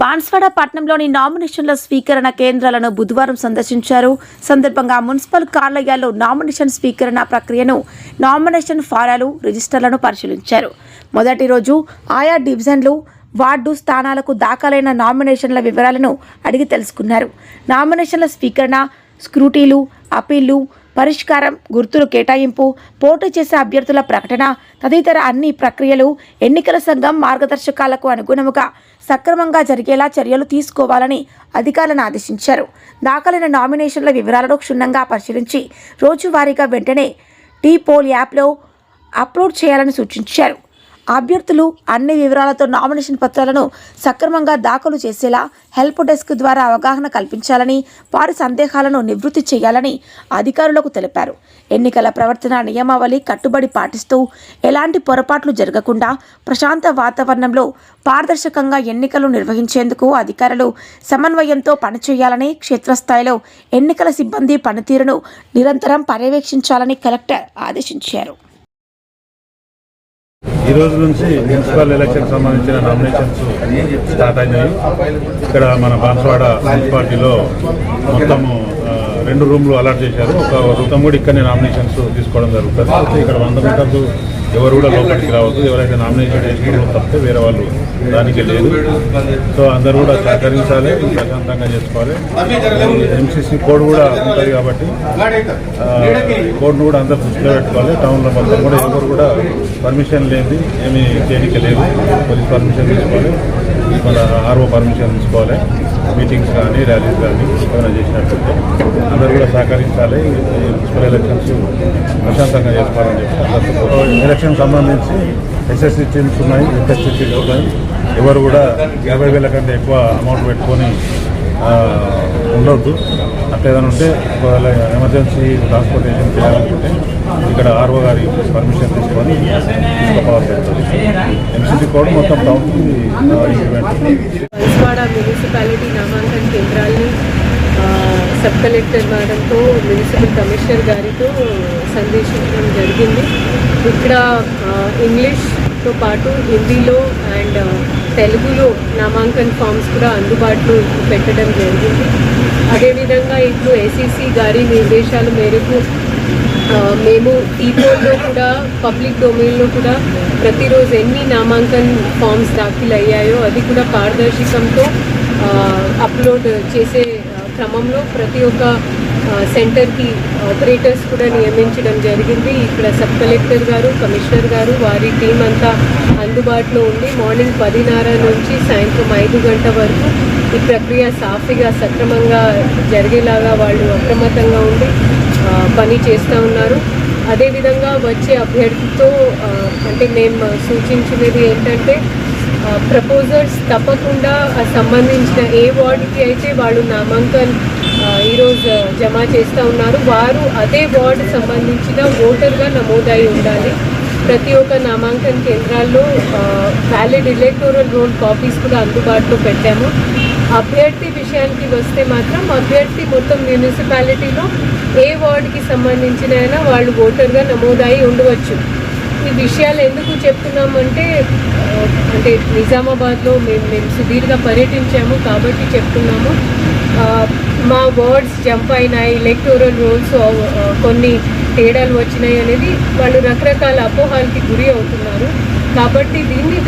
బాన్స్వాడ పట్టణంలోని నామినేషన్ల స్వీకరణ కేంద్రాలను బుధవారం సందర్శించారు. సందర్భంగా మున్సిపల్ కార్యాలయాల్లో నామినేషన్ స్వీకరణ ప్రక్రియను నామినేషన్ ఫారాలు రిజిస్టర్లను పరిశీలించారు. మొదటి రోజు ఆయా డివిజన్లు వార్డు స్థానాలకు దాఖలైన నామినేషన్ల వివరాలను అడిగి తెలుసుకున్నారు. నామినేషన్ల స్వీకరణ స్క్రూటీలు అపీళ్ళు పరిష్కారం గుర్తులు కేటాయింపు పోటీ చేసే అభ్యర్థుల ప్రకటన తదితర అన్ని ప్రక్రియలు ఎన్నికల సంఘం మార్గదర్శకాలకు అనుగుణముగా సక్రమంగా జరిగేలా చర్యలు తీసుకోవాలని అధికారులను ఆదేశించారు. దాఖలైన నామినేషన్ల వివరాలను క్షుణ్ణంగా పరిశీలించి రోజువారీగా వెంటనే టీ పోల్ యాప్లో అప్లోడ్ చేయాలని సూచించారు. అభ్యర్థులు అన్ని వివరాలతో నామినేషన్ పత్రాలను సక్రమంగా దాఖలు చేసేలా హెల్ప్ డెస్క్ ద్వారా అవగాహన కల్పించాలని వారి సందేహాలను నివృత్తి చేయాలని అధికారులకు తెలిపారు. ఎన్నికల ప్రవర్తన నియమావళి కట్టుబడి పాటిస్తూ ఎలాంటి పొరపాట్లు జరగకుండా ప్రశాంత వాతావరణంలో పారదర్శకంగా ఎన్నికలు నిర్వహించేందుకు అధికారులు సమన్వయంతో పనిచేయాలని క్షేత్రస్థాయిలో ఎన్నికల సిబ్బంది పనితీరును నిరంతరం పర్యవేక్షించాలని కలెక్టర్ ఆదేశించారు. ఈ రోజు నుంచి మున్సిపల్ ఎలక్షన్ సంబంధించిన నామినేషన్స్ స్టార్ట్ అయినాయి. ఇక్కడ మన బాన్స్వాడ మున్సిపాలిటీలో మొత్తము రెండు రూమ్లు అలాట్ చేశారు. ఒక రూమ్ కూడా ఇక్కడనే నామినేషన్స్ తీసుకోవడం జరుగుతుంది. అయితే ఇక్కడ వంద మీటర్లు ఎవరు కూడా లోపలికి రావద్దు. ఎవరైతే నామినేషన్ చేసుకోవడం తప్పితే వేరే వాళ్ళు దానికి లేదు. సో అందరూ కూడా సహకరించాలి ప్రశాంతంగా చేసుకోవాలి. ఎంసీసీ కోడ్ కూడా ఉంటుంది కాబట్టి కోడ్ను కూడా అందరు దృష్టిలో పెట్టుకోవాలి. టౌన్లో మొత్తం కూడా ఎవరు కూడా పర్మిషన్ లేని ఏమీ చేయడానికి లేదు. పోలీస్ పర్మిషన్ తీసుకోవాలి. మన ఆర్ఓ పర్మిషన్ తీసుకోవాలి. మీటింగ్స్ కానీ ర్యాలీస్ కానీ ఏమైనా చేసినట్లయితే అందరూ కూడా సహకరించాలి. మున్సిపల్ ఎలక్షన్స్ ప్రశాంతంగా చేసుకోవాలని చెప్పి ఎలక్షన్ సంబంధించి ఎస్ఎస్సీ టీమ్స్ ఉన్నాయి ఎస్ఎస్సీ టీమ్స్ ఉన్నాయి. ఎవరు కూడా యాభై వేల కంటే ఎక్కువ అమౌంట్ పెట్టుకొని ఉండొద్దు. అట్లా ఏదైనా ఉంటే ఒకవేళ ఎమర్జెన్సీ ట్రాన్స్పోర్టేషన్ చేయాలనుకుంటే ఆర్ఓ గారి పర్మిషన్ తీసుకొని తీసుకోవాల్సి ఎంసీసీ కూడా మొత్తం టౌన్కి uh, మున్సిపాలిటీ నామాంకన కేంద్రాల్ని సబ్ కలెక్టర్ మేడంతో మున్సిపల్ కమిషనర్ గారితో సందేశించడం జరిగింది. ఇక్కడ ఇంగ్లీష్తో పాటు హిందీలో అండ్ తెలుగులో నామాంకన్ ఫామ్స్ కూడా అందుబాటులో పెట్టడం జరిగింది. అదేవిధంగా ఇప్పుడు ఏసీసీ గారి నిర్దేశాల మేరకు మేము ఈపోల్లో కూడా పబ్లిక్ డొమైన్లో కూడా ప్రతిరోజు ఎన్ని నామాంకన్ ఫామ్స్ దాఖలు అయ్యాయో అది కూడా పారదర్శకంతో అప్లోడ్ చేసే క్రమంలో ప్రతి ఒక్క సెంటర్కి ఆపరేటర్స్ కూడా నియమించడం జరిగింది. ఇక్కడ సబ్ కలెక్టర్ గారు కమిషనర్ గారు వారి టీం అంతా అందుబాటులో ఉంది మార్నింగ్ పదిన్నర నుంచి సాయంత్రం ఐదు గంట వరకు ఈ ప్రక్రియ సాఫీగా సక్రమంగా జరిగేలాగా వాళ్ళు అప్రమత్తంగా ఉండి పని చేస్తూ ఉన్నారు. అదేవిధంగా వచ్చే అభ్యర్థితో అంటే మేము సూచించినది ఏంటంటే ప్రపోజర్స్ తప్పకుండా సంబంధించిన ఏ వార్డుకి అయితే వాళ్ళు నామాంకన్ ఈరోజు జమ చేస్తూ ఉన్నారు. వారు అదే వార్డు సంబంధించిన ఓటర్గా నమోదై ఉండాలి. ప్రతి ఒక్క నామాంకన్ కేంద్రాల్లో వ్యాలిడ్ ఎలక్టోరల్ రోల్ కాపీస్ కూడా అందుబాటులో పెట్టాము. అభ్యర్థి విషయానికి వస్తే మాత్రం అభ్యర్థి మొత్తం మున్సిపాలిటీలో ఏ వార్డుకి సంబంధించిన అయినా వాళ్ళు ఓటర్గా నమోదై ఉండవచ్చు. ఈ విషయాలు ఎందుకు చెప్తున్నామంటే అంటే నిజామాబాద్లో మేము మేము సుదీర్ఘ పర్యటించాము కాబట్టి చెప్తున్నాము. మా వార్డ్స్ జంప్ అయినాయి ఎలక్టోరల్ రోల్స్ కొన్ని తేడాలు వచ్చినాయి అనేది వాళ్ళు రకరకాల అపోహాలకి గురి అవుతున్నారు. కాబట్టి దీన్ని